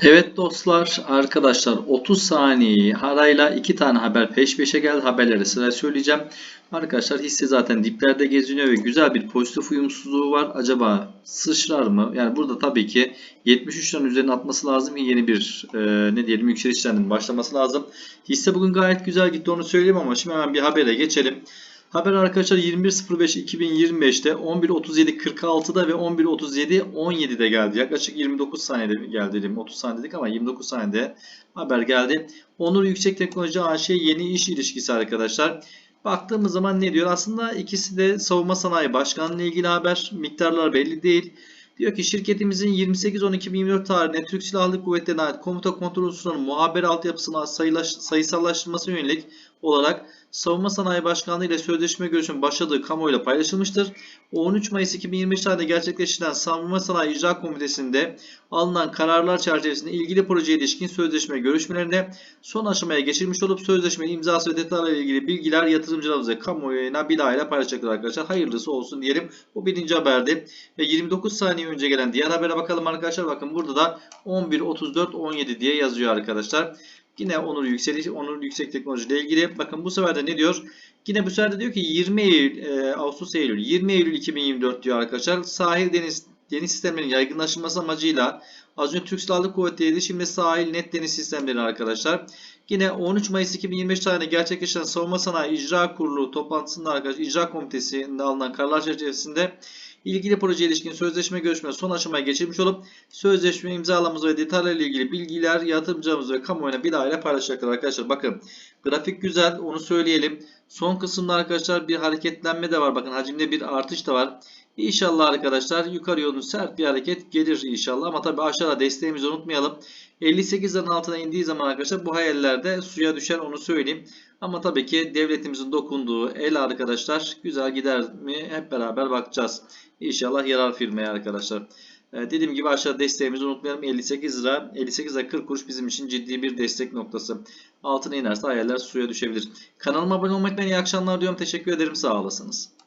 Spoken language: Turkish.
Evet dostlar, arkadaşlar 30 saniye arayla iki tane haber peş peşe geldi. Haberleri sıra söyleyeceğim. Arkadaşlar hisse zaten diplerde geziniyor ve güzel bir pozitif uyumsuzluğu var. Acaba sıçrar mı? Yani burada tabii ki 73 liranın üzerine atması lazım ki yeni bir e, ne diyelim yükseliş başlaması lazım. Hisse bugün gayet güzel gitti onu söyleyeyim ama şimdi hemen bir habere geçelim. Haber arkadaşlar 21.05.2025'te 11.37.46'da ve 11.37.17'de geldi. Yaklaşık 29 saniyede geldi dedim. 30 saniye dedik ama 29 saniyede haber geldi. Onur Yüksek Teknoloji AŞ yeni iş ilişkisi arkadaşlar. Baktığımız zaman ne diyor? Aslında ikisi de savunma sanayi başkanlığı ile ilgili haber. Miktarlar belli değil. Diyor ki şirketimizin 28.12.2024 tarihinde Türk Silahlı Kuvvetleri'ne ait komuta kontrol unsurlarının muhaber altyapısına sayılaş, sayısallaştırılması yönelik olarak Savunma Sanayi Başkanlığı ile sözleşme görüşünün başladığı kamuoyuyla paylaşılmıştır. 13 Mayıs 2025 tarihinde gerçekleştirilen Savunma Sanayi İcra Komitesi'nde alınan kararlar çerçevesinde ilgili projeye ilişkin sözleşme görüşmelerinde son aşamaya geçilmiş olup sözleşme imzası ve detaylarla ilgili bilgiler yatırımcılarımız ve kamuoyuna bilahare paylaşacaklar arkadaşlar. Hayırlısı olsun diyelim. Bu birinci haberdi. Ve 29 saniye önce gelen diğer habere bakalım arkadaşlar. Bakın burada da 11.34.17 diye yazıyor arkadaşlar. Yine Onur Yükseliş, Onur Yüksek Teknoloji ile ilgili. Bakın bu sefer de ne diyor? Yine bu sefer de diyor ki 20 Eylül, e, Ağustos Eylül, 20 Eylül 2024 diyor arkadaşlar. Sahil deniz deniz sistemlerinin yaygınlaşılması amacıyla az önce Türk Silahlı Kuvvetleri şimdi sahil net deniz sistemleri arkadaşlar. Yine 13 Mayıs 2025 tarihinde gerçekleşen Savunma Sanayi İcra Kurulu toplantısında arkadaşlar İcra Komitesi'nde alınan kararlar çerçevesinde ilgili proje ilişkin sözleşme görüşmesi son aşamaya geçilmiş olup sözleşme imzalamamız ve detaylarla ilgili bilgiler yatırımcımız ve kamuoyuna bir aile paylaşacaklar arkadaşlar. Bakın grafik güzel onu söyleyelim. Son kısımda arkadaşlar bir hareketlenme de var. Bakın hacimde bir artış da var. İnşallah arkadaşlar yukarı yönlü sert bir hareket gelir inşallah. Ama tabii aşağıda desteğimizi unutmayalım. 58'lerin altına indiği zaman arkadaşlar bu hayallerde suya düşer onu söyleyeyim. Ama tabii ki devletimizin dokunduğu el arkadaşlar güzel gider mi hep beraber bakacağız. İnşallah yarar firmaya arkadaşlar. Ee, dediğim gibi aşağı desteğimizi unutmayalım. 58 lira 58 lira 40 kuruş bizim için ciddi bir destek noktası. Altına inerse hayaller suya düşebilir. Kanalıma abone olmayı unutmayın. İyi akşamlar diyorum. Teşekkür ederim. Sağ olasınız.